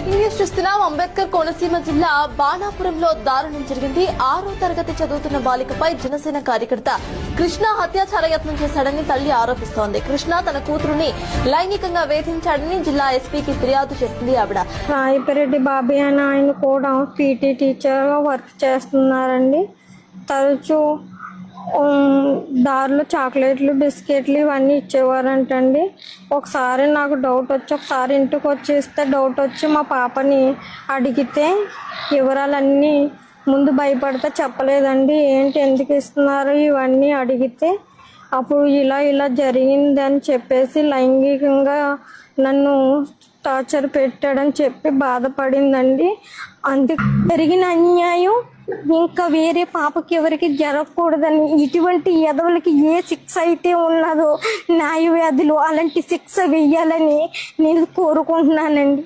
Breaking news చూస్తున్నాం అంబేద్కర్ కోనసీమ జిల్లా బాణాపురంలో దారుణం జరిగింది. ఆరో తరగతి చదువుతున్న బాలికపై జనసేన కార్యకర్త కృష్ణ హత్యాచార యత్నం చేశాడని తల్లి ఆరోపిస్తోంది. కృష్ణ తన కూతురుని లైంగికంగా వేధించాడని జిల్లా ఎస్పీకి ఫిర్యాదు చేసింది ఆవిడ. రాయపరెడ్డి బాబీ అని ఆయన కూడా పీటీ టీచర్గా వర్క్ చేస్తున్నారండి. తరచూ దారిలో చాక్లెట్లు బిస్కెట్లు ఇవన్నీ ఇచ్చేవారంటండి. ఒకసారి నాకు డౌట్ వచ్చి ఒకసారి ఇంటికి వచ్చి ఇస్తే డౌట్ వచ్చి మా పాపని అడిగితే వివరాలన్నీ ముందు భయపడితే చెప్పలేదండి. ఏంటి ఎందుకు ఇస్తున్నారు? ఇవన్నీ అడిగితే అప్పుడు ఇలా ఇలా జరిగింది అని చెప్పేసి లైంగికంగా నన్ను టార్చర్ పెట్టాడని చెప్పి బాధపడిందండి. అందుకు జరిగిన అన్యాయం ఇంకా వేరే పాపకి ఎవరికి జరగకూడదని ఇటువంటి ఎదవులకి ఏ శిక్ష అయితే ఉన్నదో న్యాయ వ్యాధులు అలాంటి శిక్ష వెయ్యాలని నేను కోరుకుంటున్నానండి.